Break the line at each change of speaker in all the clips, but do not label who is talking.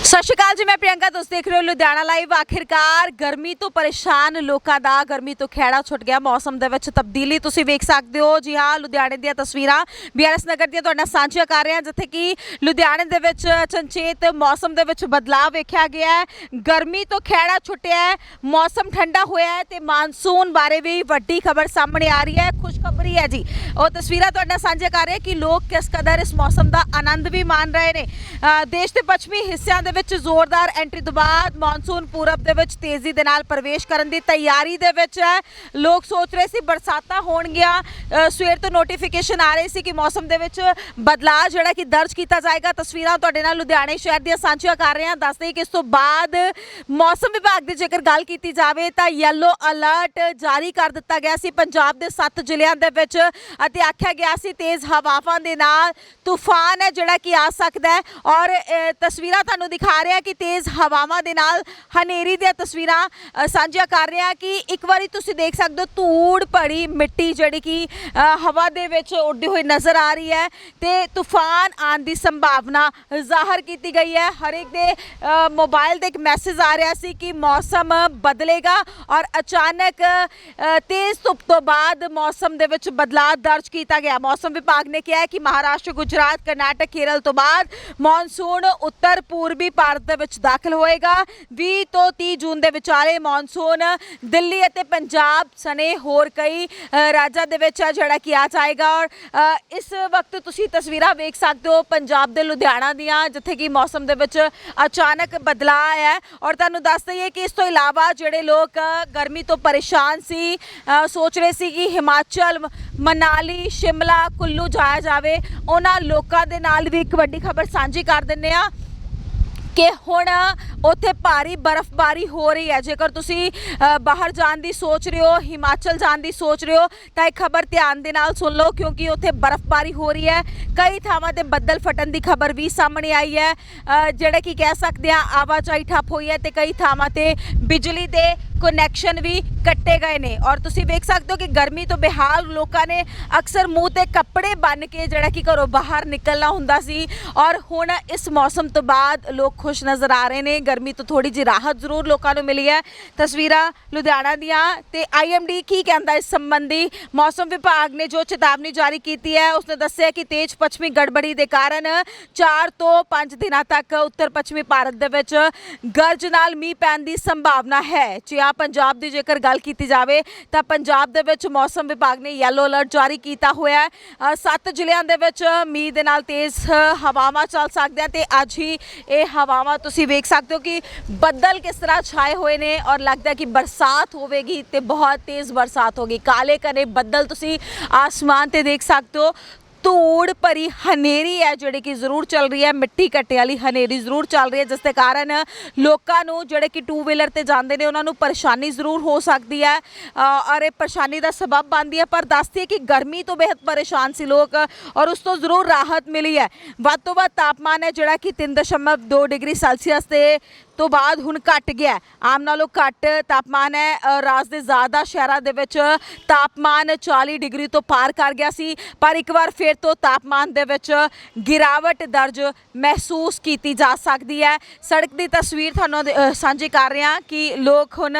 ਸਤਿ ਸ਼੍ਰੀ ਅਕਾਲ ਜੀ, ਮੈਂ ਪ੍ਰਿਯੰਕਾ, ਤੁਸੀਂ ਦੇਖ ਰਹੇ ਹੋ ਲੁਧਿਆਣਾ ਲਾਈਵ ਆਖਿਰਕਾਰ ਗਰਮੀ ਤੋਂ ਪਰੇਸ਼ਾਨ ਲੋਕਾਂ ਦਾ, ਗਰਮੀ ਤੋਂ ਖਹਿੜਾ ਛੁੱਟ ਗਿਆ ਮੌਸਮ ਦੇ ਵਿੱਚ ਤਬਦੀਲੀ। ਤੁਸੀਂ ਵੇਖ ਸਕਦੇ ਹੋ, ਜੀ ਹਾਂ, ਲੁਧਿਆਣੇ ਦੀਆਂ ਤਸਵੀਰਾਂ। ਬੀਆਰਐਸ ਨਗਰ ਦੀਆਂ ਤੁਹਾਡਾ ਸਾਂਝੀਆਂ ਕਰ ਰਹੇ ਹਾਂ, ਜਿੱਥੇ ਕਿ ਲੁਧਿਆਣੇ ਦੇ ਵਿੱਚ ਚੰਚੇਤ ਮੌਸਮ ਦੇ ਵਿੱਚ ਬਦਲਾਅ ਵੇਖਿਆ ਗਿਆ ਹੈ। ਗਰਮੀ ਤੋਂ ਖਹਿੜਾ ਛੁੱਟਿਆ ਹੈ, ਮੌਸਮ ਠੰਡਾ ਹੋਇਆ ਹੈ ਤੇ ਮਾਨਸੂਨ ਬਾਰੇ ਵੀ ਵੱਡੀ ਖਬਰ ਸਾਹਮਣੇ ਆ ਰਹੀ ਹੈ, ਖੁਸ਼ਖਬਰੀ ਹੈ ਜੀ। ਉਹ ਤਸਵੀਰਾਂ ਤੁਹਾਡਾ ਸਾਂਝੀਆਂ ਕਰ ਰਹੇ ਕਿ ਲੋਕ ਕਿਸ ਕਦਰ ਇਸ ਮੌਸਮ ਦਾ ਆਨੰਦ ਵੀ ਮਾਣ ਰਹੇ ਨੇ। ਦੇਸ਼ ਦੇ ਪੱਛਮੀ ਹਿੱਸਿਆਂ ਦੇ ਵਿੱਚ ਜ਼ੋਰਦਾਰ ਐਂਟਰੀ ਤੋਂ ਬਾਅਦ ਮੌਨਸੂਨ ਪੂਰਬ ਦੇ ਵਿੱਚ ਤੇਜ਼ੀ ਦੇ ਨਾਲ ਪ੍ਰਵੇਸ਼ ਕਰਨ ਦੀ ਤਿਆਰੀ ਦੇ ਵਿੱਚ ਹੈ। ਲੋਕ ਸੋਚ ਰਹੇ ਸੀ ਬਰਸਾਤਾਂ ਹੋਣਗੀਆਂ। ਸਵੇਰ ਤੋਂ ਨੋਟੀਫਿਕੇਸ਼ਨ ਆ ਰਹੀ ਸੀ ਕਿ ਮੌਸਮ ਦੇ ਵਿੱਚ ਬਦਲਾਅ ਜਿਹੜਾ ਕਿ ਦਰਜ ਕੀਤਾ ਜਾਏਗਾ। ਤਸਵੀਰਾਂ ਤੁਹਾਡੇ ਨਾਲ ਲੁਧਿਆਣੇ ਸ਼ਹਿਰ ਦੀਆਂ ਸਾਂਝੀਆਂ ਕਰ ਰਹੇ ਹਾਂ। ਦੱਸਦੇ ਕਿ ਇਸ ਤੋਂ ਬਾਅਦ ਮੌਸਮ ਵਿਭਾਗ ਦੀ ਜੇਕਰ ਗੱਲ ਕੀਤੀ ਜਾਵੇ ਤਾਂ ਯੈਲੋ ਅਲਰਟ ਜਾਰੀ ਕਰ ਦਿੱਤਾ ਗਿਆ ਸੀ ਪੰਜਾਬ ਦੇ 7 ਜ਼ਿਲ੍ਹਿਆਂ ਦੇ ਵਿੱਚ ਅਤੇ ਆਖਿਆ ਗਿਆ ਸੀ ਤੇਜ਼ ਹਵਾਵਾਂ ਦੇ ਨਾਲ ਤੂਫਾਨ ਹੈ ਜਿਹੜਾ ਕਿ ਆ ਸਕਦਾ ਹੈ। ਔਰ ਤਸਵੀਰਾਂ ਤੁਹਾਨੂੰ ਦਿਖਾ ਰਿਹਾ ਕਿ ਤੇਜ਼ ਹਵਾਵਾਂ ਦੇ ਨਾਲ ਹਨੇਰੀ ਦੀਆਂ ਤਸਵੀਰਾਂ ਸਾਂਝੀਆਂ ਕਰ ਰਿਹਾ ਕਿ ਇੱਕ ਵਾਰੀ ਤੁਸੀਂ ਦੇਖ ਸਕਦੇ ਹੋ ਧੂੜ ਭਰੀ ਮਿੱਟੀ ਜਿਹੜੀ ਕਿ ਹਵਾ ਦੇ ਵਿੱਚ ਉੱਡਦੀ ਹੋਈ ਨਜ਼ਰ ਆ ਰਹੀ ਹੈ ਤੇ ਤੂਫਾਨ ਆਉਣ ਦੀ ਸੰਭਾਵਨਾ ਜ਼ਾਹਰ ਕੀਤੀ ਗਈ ਹੈ। ਹਰ ਇੱਕ ਦੇ ਅ, ਮੋਬਾਈਲ ਤੇ ਇੱਕ ਮੈਸੇਜ ਆ ਰਿਹਾ ਸੀ ਕਿ ਮੌਸਮ ਬਦਲੇਗਾ ਔਰ ਅਚਾਨਕ ਤੇਜ਼ ਧੁੱਪ ਤੋਂ ਬਾਅਦ ਮੌਸਮ ਦੇ ਵਿੱਚ ਬਦਲਾਅ ਦਰਜ ਕੀਤਾ ਗਿਆ। ਮੌਸਮ ਵਿਭਾਗ ਨੇ ਕਿਹਾ ਹੈ ਕਿ ਮਹਾਰਾਸ਼ਟਰ ਗੁਜਰਾਤ ਕਰਨਾਟਕ ਕੇਰਲ ਤੋਂ ਬਾਅਦ ਮੌਨਸੂਨ ਉੱਤਰ ਪੂਰਬੀ ਭਾਰਤ ਦੇ ਵਿੱਚ ਦਾਖਲ ਹੋਏਗਾ। 20 ਤੋਂ 30 ਜੂਨ ਦੇ ਵਿਚਾਲੇ ਮੌਨਸੂਨ, ਦਿੱਲੀ ਅਤੇ ਪੰਜਾਬ ਸਣੇ ਹੋਰ ਕਈ ਰਾਜਾਂ ਦੇ ਵਿੱਚ ਜਿਹੜਾ ਕਿ ਆ ਜਾਏਗਾ। ਔਰ ਇਸ ਵਕਤ ਤੁਸੀਂ ਤਸਵੀਰਾਂ ਵੇਖ ਸਕਦੇ ਹੋ ਪੰਜਾਬ ਦੇ ਲੁਧਿਆਣਾ ਦੀਆਂ, ਜਿੱਥੇ ਕਿ ਮੌਸਮ ਦੇ ਵਿੱਚ ਅਚਾਨਕ ਬਦਲਾਅ ਆਇਆ ਹੈ। ਔਰ ਤੁਹਾਨੂੰ ਦੱਸ ਦਈਏ ਕਿ ਇਸ ਤੋਂ ਇਲਾਵਾ ਜਿਹੜੇ ਲੋਕ ਗਰਮੀ ਤੋਂ ਪਰੇਸ਼ਾਨ ਸੀ ਸੋਚ ਰਹੇ ਸੀ ਕਿ ਹਿਮਾਚਲ, ਮਨਾਲੀ, ਸ਼ਿਮਲਾ, ਕੁੱਲੂ ਜਾਇਆ ਜਾਵੇ। ਉਹਨਾਂ ਲੋਕਾਂ ਦੇ ਨਾਲ ਵੀ ਇੱਕ ਵੱਡੀ ਖਬਰ ਸਾਂਝੀ ਕਰ ਦਿੰਨੇ ਆ ਕਿ ਹੁਣ ਉੱਥੇ ਭਾਰੀ ਬਰਫ਼ਬਾਰੀ ਹੋ ਰਹੀ ਹੈ। ਜੇਕਰ ਤੁਸੀਂ ਬਾਹਰ ਜਾਣ ਦੀ ਸੋਚ ਰਹੇ ਹੋ, ਹਿਮਾਚਲ ਜਾਣ ਦੀ ਸੋਚ ਰਹੇ ਹੋ, ਤਾਂ ਇਹ ਖਬਰ ਧਿਆਨ ਦੇ ਨਾਲ ਸੁਣ ਲਓ, ਕਿਉਂਕਿ ਉੱਥੇ ਬਰਫ਼ਬਾਰੀ ਹੋ ਰਹੀ ਹੈ। ਕਈ ਥਾਵਾਂ ਤੇ ਬੱਦਲ ਫਟਣ ਦੀ ਖਬਰ ਵੀ ਸਾਹਮਣੇ ਆਈ ਹੈ। ਜਿਹੜਾ ਕਿ ਕਹਿ ਸਕਦੇ ਆ ਆਵਾਜਾਈ ਠੱਪ ਹੋਈ ਹੈ ਤੇ ਕਈ ਥਾਵਾਂ ਤੇ ਬਿਜਲੀ ਦੇ ਕਨੈਕਸ਼ਨ ਵੀ ਕੱਟੇ ਗਏ ਨੇ। ਔਰ ਤੁਸੀਂ ਵੇਖ ਸਕਦੇ ਹੋ ਕਿ ਗਰਮੀ ਤੋਂ ਬਿਹਾਲ ਲੋਕਾਂ ਨੇ ਅਕਸਰ ਮੂੰਹ ਤੇ ਕੱਪੜੇ ਬੰਨ ਕੇ ਜਿਹੜਾ ਕਿ ਘਰੋਂ ਬਾਹਰ ਨਿਕਲਣਾ ਹੁੰਦਾ ਸੀ। ਔਰ ਹੁਣ ਇਸ ਮੌਸਮ ਤੋਂ ਬਾਅਦ ਲੋਕ ਖੁਸ਼ ਨਜ਼ਰ ਆ ਰਹੇ ਨੇ। ਗਰਮੀ ਤੋਂ ਥੋੜੀ ਜਿਹੀ ਰਾਹਤ ਜ਼ਰੂਰ ਲੋਕਾਂ ਨੂੰ ਮਿਲੀ ਹੈ। ਤਸਵੀਰਾਂ ਲੁਧਿਆਣਾ ਦੀਆਂ ਤੇ ਆਈਐਮਡੀ ਕੀ ਕਹਿੰਦਾ ਇਸ ਸੰਬੰਧੀ? ਮੌਸਮ ਵਿਭਾਗ ਨੇ ਜੋ ਚੇਤਾਵਨੀ ਜਾਰੀ ਕੀਤੀ ਹੈ, ਉਸਨੇ ਦੱਸਿਆ ਕਿ ਤੇਜ਼ ਪੱਛਮੀ ਗੜਬੜੀ ਦੇ ਕਾਰਨ 4 ਤੋਂ 5 ਦਿਨਾਂ ਤੱਕ ਉੱਤਰ ਪੱਛਮੀ ਭਾਰਤ ਦੇ ਵਿੱਚ ਗਰਜ ਨਾਲ ਮੀਂਹ ਪੈਣ ਦੀ ਸੰਭਾਵਨਾ ਹੈ। 46 ਪੰਜਾਬ ਪੰਜਾਬ ਦੀ ਜੇਕਰ ਗੱਲ ਕੀਤੀ ਜਾਵੇ, ਤਾਂ ਪੰਜਾਬ ਦੇ ਵਿੱਚ ਮੌਸਮ ਵਿਭਾਗ ਨੇ ਯੈਲੋ ਅਲਰਟ ਜਾਰੀ ਕੀਤਾ ਹੋਇਆ ਹੈ। ਸੱਤ ਜ਼ਿਲ੍ਹਿਆਂ ਦੇ ਵਿੱਚ ਮੀਂਹ ਦੇ ਨਾਲ ਤੇਜ਼ ਹਵਾਵਾਂ ਚੱਲ ਸਕਦੀਆਂ ਤੇ ਅੱਜ ਹੀ ਇਹ ਹਵਾਵਾਂ ਤੁਸੀਂ ਵੇਖ ਸਕਦੇ ਹੋ ਕਿ ਬੱਦਲ ਕਿਸ ਤਰ੍ਹਾਂ ਛਾਏ ਹੋਏ ਨੇ ਔਰ ਲੱਗਦਾ ਕਿ ਬਰਸਾਤ ਹੋਵੇਗੀ ਤੇ ਬਹੁਤ ਤੇਜ਼ ਬਰਸਾਤ ਹੋਗੀ। ਕਾਲੇ ਕਰੇ ਬੱਦਲ ਤੁਸੀਂ ਆਸਮਾਨ ਤੇ ਦੇਖ ਸਕਦੇ ਹੋ। ਧੂੜ ਭਰੀ ਹਨੇਰੀ ਹੈ ਜਿਹੜੀ ਕਿ ਜ਼ਰੂਰ ਚੱਲ ਰਹੀ ਹੈ, ਮਿੱਟੀ ਕੱਟੇ ਵਾਲੀ ਹਨੇਰੀ ਜ਼ਰੂਰ ਚੱਲ ਰਹੀ ਹੈ, ਜਿਸ ਦੇ ਕਾਰਨ ਲੋਕਾਂ ਨੂੰ ਜਿਹੜੇ ਕਿ ਟੂ ਵੀਲਰ ਤੇ ਜਾਂਦੇ ਨੇ, ਉਹਨਾਂ ਨੂੰ ਪਰੇਸ਼ਾਨੀ ਜ਼ਰੂਰ ਹੋ ਸਕਦੀ ਹੈ। ਔਰ ਇਹ ਪਰੇਸ਼ਾਨੀ ਦਾ ਸਬਬ ਬਣਦੀ ਹੈ, ਪਰ ਦੱਸਦੀ ਹੈ ਕਿ ਗਰਮੀ ਤੋਂ ਬੇहद ਪਰੇਸ਼ਾਨ ਸੀ ਲੋਕ ਔਰ ਉਸ ਤੋਂ ਜ਼ਰੂਰ ਰਾਹਤ ਮਿਲੀ ਹੈ। ਵੱਧ ਤੋਂ ਵੱਧ ਤਾਪਮਾਨ ਹੈ ਜਿਹੜਾ ਕਿ 3.2 ਡਿਗਰੀ ਸੈਲਸੀਅਸ ਤੇ ਤੋਂ ਬਾਅਦ ਹੁਣ ਘਟ ਗਿਆ। ਆਮ ਨਾਲੋਂ ਘੱਟ ਤਾਪਮਾਨ ਹੈ ਰਾਜ ਦੇ ਜ਼ਿਆਦਾ ਸ਼ਹਿਰਾਂ ਦੇ ਵਿੱਚ ਤਾਪਮਾਨ 40 ਡਿਗਰੀ ਤੋਂ ਪਾਰ ਕਰ ਗਿਆ ਸੀ। ਪਰ ਇੱਕ ਵਾਰ ਫਿਰ ਤੋਂ ਤਾਪਮਾਨ ਦੇ ਵਿੱਚ ਗਿਰਾਵਟ ਦਰਜ ਮਹਿਸੂਸ ਕੀਤੀ ਜਾ ਸਕਦੀ ਹੈ। ਸੜਕ ਦੀ ਤਸਵੀਰ ਤੁਹਾਨੂੰ ਸਾਂਝੀ ਕਰ ਰਹੇ ਹਾਂ ਕਿ ਲੋਕ ਹੁਣ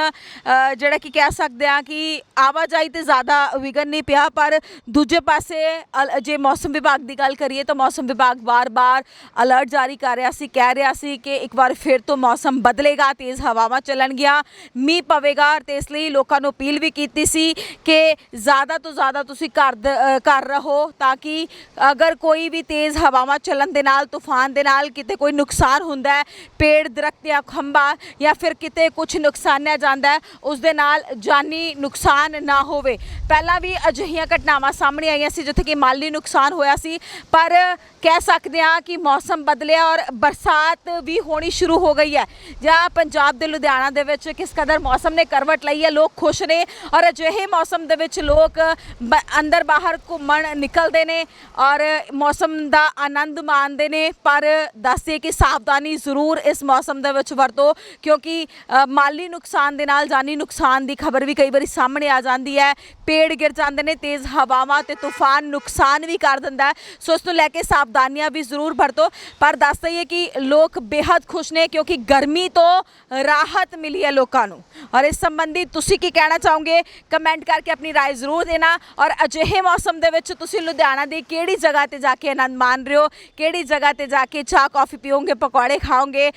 ਜਿਹੜਾ ਕਿ ਕਹਿ ਸਕਦੇ ਆ ਕਿ ਆਵਾਜਾਈ ਤੇ ਜ਼ਿਆਦਾ ਵਿਗਨ ਨਹੀਂ ਪਿਆ, ਪਰ ਦੂਜੇ ਪਾਸੇ ਅਲ- ਜੇ ਮੌਸਮ ਵਿਭਾਗ ਦੀ ਗੱਲ ਕਰੀਏ ਤਾਂ ਮੌਸਮ ਵਿਭਾਗ ਵਾਰ-ਵਾਰ ਅਲਰਟ ਜਾਰੀ ਕਰ ਰਿਹਾ ਸੀ, ਕਹਿ ਰਿਹਾ ਸੀ ਕਿ ਇੱਕ ਵਾਰ ਫਿਰ ਤੋਂ ਮੌਸਮ ਬਦਲੇਗਾ, ਤੇਜ਼ ਹਵਾਵਾਂ ਚੱਲਣਗੀਆਂ, ਮੀਂਹ ਪਵੇਗਾ ਤੇ ਇਸ ਲਈ ਲੋਕਾਂ ਨੂੰ ਅਪੀਲ ਵੀ ਕੀਤੀ ਸੀ ਕਿ ਜ਼ਿਆਦਾ ਤੋਂ ਜ਼ਿਆਦਾ ਤੁਸੀਂ ਘਰ ਦ- ਘਰ ਰਹੋ ਤਾਂ ਕਿ ਅਗਰ ਕੋਈ ਵੀ ਤੇਜ਼ ਹਵਾਵਾਂ ਚੱਲਣ ਦੇ ਨਾਲ, ਤੂਫਾਨ ਦੇ ਨਾਲ ਕਿਤੇ ਕੋਈ ਨੁਕਸਾਨ ਹੁੰਦਾ ਹੈ, ਪੇੜ, ਦਰਖਤ ਜਾਂ ਖੰਭਾ ਜਾਂ ਫਿਰ ਕਿਤੇ ਕੁਝ ਨੁਕਸਾਨਿਆ ਜਾਂਦਾ ਹੈ, ਉਸ ਦੇ ਨਾਲ ਜਾਨੀ ਨੁਕਸਾਨ ਨਾ ਹੋਵੇ। ਪਹਿਲਾਂ ਵੀ ਅਜਿਹੀਆਂ ਘਟਨਾਵਾਂ ਸਾਹਮਣੇ ਆਈਆਂ ਸੀ ਜਿੱਥੇ ਕਿ ਮਾਲੀ ਨੁਕਸਾਨ ਹੋਇਆ ਸੀ, ਪਰ ਕਹਿ ਸਕਦੇ ਹਾਂ ਕਿ ਮੌਸਮ ਬਦਲਿਆ ਔਰ ਬਰਸਾਤ ਵੀ ਹੋਣੀ ਸ਼ੁਰੂ ਹੋ ਗਈ ਹੈ। ਜਾਂ ਪੰਜਾਬ ਦੇ ਲੁਧਿਆਣਾ ਦੇ ਵਿੱਚ ਕਿਸ ਕਦਰ ਮੌਸਮ ਨੇ ਕਰਵਟ ਲਈ ਹੈ? ਲੋਕ ਖੁਸ਼ ਨੇ ਔਰ ਅਜਿਹੇ ਮੌਸਮ ਦੇ ਵਿੱਚ ਲੋਕ ਬ- ਅੰਦਰ ਬਾਹਰ ਘੁੰਮਣ ਨਿਕਲਦੇ ਨੇ ਔਰ ਮੌਸਮ ਦਾ ਆਨੰਦ ਮਾਣਦੇ ਨੇ। ਪਰ ਦੱਸਦੇ ਕਿ ਸਾਵਧਾਨੀ ਜ਼ਰੂਰ ਇਸ ਮੌਸਮ ਦੇ ਵਿੱਚ ਵਰਤੋ ਕਿਉਂਕਿ ਮਾਲੀ ਨੁਕਸਾਨ ਦੇ ਨਾਲ ਜਾਨੀ ਨੁਕਸਾਨ ਦੀ ਖਬਰ ਵੀ ਕਈ ਵਾਰੀ ਸਾਹਮਣੇ ਆ ਜਾਂਦੀ ਹੈ। ਪੇੜ ਗਿਰ ਜਾਂਦੇ ਨੇ, ਤੇਜ਼ ਹਵਾਵਾਂ ਤੇ ਤੂਫਾਨ ਨੁਕਸਾਨ ਵੀ ਕਰ ਦਿੰਦਾ ਸੋ ਇਸ ਤੋਂ ਲੈ ਕੇ ਸਾਵਧਾਨੀਆਂ ਵੀ ਜ਼ਰੂਰ ਵਰਤੋ। ਪਰ ਦੱਸ ਦਈਏ ਕਿ ਲੋਕ ਬੇहद ਖੁਸ਼ ਨੇ ਕਿਉਂਕਿ ਗਰਮੀ ਤੋਂ ਰਾਹਤ ਮਿਲੀ ਹੈ ਲੋਕਾਂ ਨੂੰ। ਔਰ ਇਸ ਸੰਬੰਧੀ ਤੁਸੀਂ ਕੀ ਕਹਿਣਾ ਚਾਹੋਗੇ? ਕਮੈਂਟ ਕਰਕੇ ਆਪਣੀ ਰਾਏ ਜ਼ਰੂਰ ਦੇਣਾ। ਔਰ ਅਜਿਹੇ ਮੌਸਮ ਦੇ ਵਿੱਚ ਤੁਸੀਂ ਲੁਧਿਆਣਾ ਦੀ ਕਿਹੜੀ ਜਗ੍ਹਾ ਤੇ ਜਾ ਕੇ ਆਨੰਦ ਮਾਣ ਰਹੇ ਹੋ? ਕਿਹੜੀ ਜਗ੍ਹਾ ਤੇ ਜਾ ਕੇ ਚਾਹ, ਕਾਫੀ ਪੀਓਗੇ, ਪਕੌੜੇ ਖਾਓਗੇ?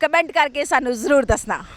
ਕਮੈਂਟ ਕਰਕੇ ਸਾਨੂੰ ਜ਼ਰੂਰ ਦੱਸਣਾ।